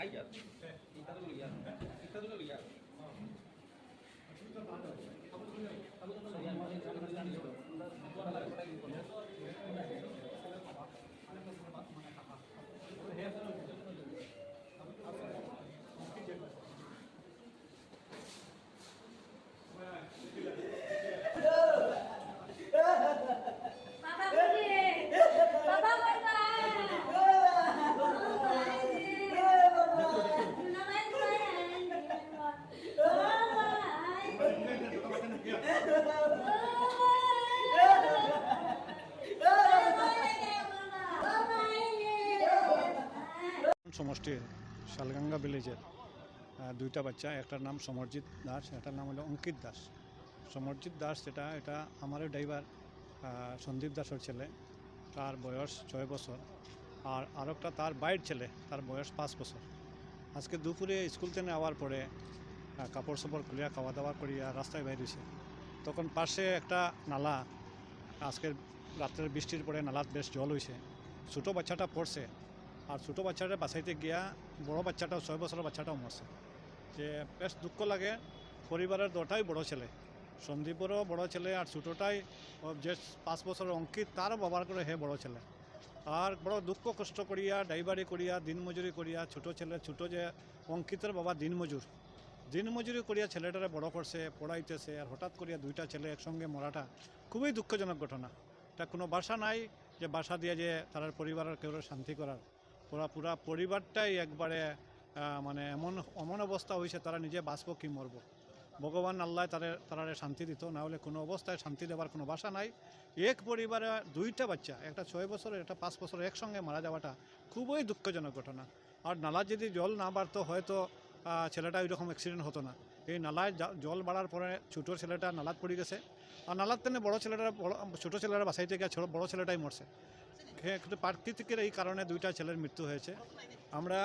Duro সমষ্টির শালগাঙ্গা ভিলেজের দুইটা বাচ্চা, একটার নাম সমরজিৎ দাস, একটার নাম হলো অঙ্কিত দাস। সমরজিৎ দাস যেটা, এটা আমারও ড্রাইভার সন্দীপ দাসের ছেলে, তার বয়স ছয় বছর, আর আরেকটা তার বাইর ছেলে, তার বয়স পাঁচ বছর। আজকে দুপুরে স্কুল থেকে আওয়ার পরে কাপড় সাপড় খুলিয়া খাওয়া দাওয়া করিয়া রাস্তায় বাইরেছে তখন পাশে একটা নালা, আজকের রাত্রের বৃষ্টির পরে নালাত বেশ জল হয়েছে ছোটো বাচ্চাটা পড়ছে আর ছোটো বাচ্চাটা বাঁচাইতে গিয়া বড় বাচ্চাটাও, ছয় বছরের বাচ্চাটাও মরছে। যে বেশ দুঃখ লাগে। পরিবারের দুটাই বড় ছেলে। সন্দীপেরও বড় ছেলে আর ছোটোটাই যে পাঁচ বছরের অঙ্কিত, তারও বাবার করে হে বড় ছেলে। আর বড় দুঃখ কষ্ট করিয়া ড্রাইভারি করিয়া দিনমজুরি করিয়া, ছোট ছেলে, ছোট যে অঙ্কিতের বাবা দিনমজুর দিনমজুরি করিয়া ছেলেটারে বড় করছে, পড়াইতেছে আর হঠাৎ করিয়া দুইটা ছেলে একসঙ্গে মরাটা খুবই দুঃখজনক ঘটনা। এটা কোনো বাসা নাই যে বাসা দিয়ে যে তার পরিবারের কেউ শান্তি করার। পুরা পুরা পরিবারটাই একবারে মানে এমন এমন অবস্থা হয়েছে, তারা নিজে বাঁচব কি মরব। ভগবান আল্লাহ তাদের তারারে শান্তি দিত, না হলে কোনো অবস্থায় শান্তি দেওয়ার কোনো বাসা নাই। এক পরিবারে দুইটা বাচ্চা, একটা ছয় বছরের, একটা পাঁচ বছরের একসঙ্গে মারা যাওয়াটা খুবই দুঃখজনক ঘটনা। আর নালা যদি জল না বাড়তো, হয়তো ছেলেটা ওইরকম অ্যাক্সিডেন্ট হতো না। এই নালায় জল বাড়ার পরে ছোটো ছেলেটা নালাত পড়ে গেছে। আর নালার তেনে বড় ছেলেটা ছোটো ছেলেরা বাসাইতে গিয়ে বড় ছেলেটাই মরছে। হ্যাঁ, প্রাকৃতিকের এই কারণে দুইটা ছেলের মৃত্যু হয়েছে। আমরা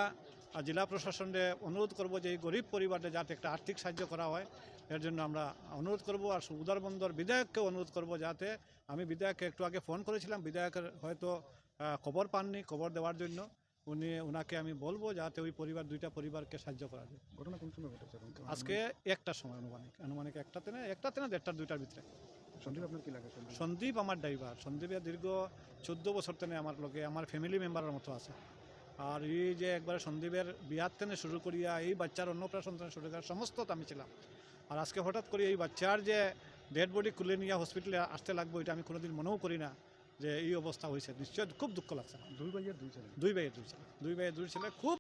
জেলা প্রশাসনে অনুরোধ করব যে এই গরিব পরিবারে যাতে একটা আর্থিক সাহায্য করা হয় এর জন্য আমরা অনুরোধ করব। আর উদারবন্দর বিধায়ককে অনুরোধ করব যাতে আমি বিধায়ককে একটু আগে ফোন করেছিলাম। বিধায়কের হয়তো খবর পাননি খবর দেওয়ার জন্য। উনি ওনাকে আমি বলব যাতে ওই পরিবার দুইটা পরিবারকে সাহায্য করা যায়। ঘটনা কোন সময় ঘটেছে আজকে একটার সময় আনুমানিক আনুমানিক একটাতে না একটাতে না দেড়টার দুইটার ভিতরে। সন্দীপ আপনার কি লাগে সন্দীপ? আমার ড্রাইভার। সন্দীপের দীর্ঘ চোদ্দ বছর তেনে আমার লগে আমার ফ্যামিলি মেম্বারের মতো আছে। আর এই যে একবারে সন্দীপের বিয়ার তেনে শুরু করিয়া এই বাচ্চার অন্নপ্রাশন থেকে শুরু করিয়া সমস্ত আমি ছিলাম। আর আজকে হঠাৎ করে এই বাচ্চার যে ডেড বডি খুলে নিয়ে হসপিটালে আসতে লাগবে এটা আমি কোনোদিন মনেও করি না। যে এই অবস্থা হয়েছে। নিশ্চয় খুব দুঃখ লাগছে দুই ভাইয়ের দুই ছেলে। দুই ভাইয়ের দুই ছেলে। দুই ভাইয়ের দুই ছেলে খুব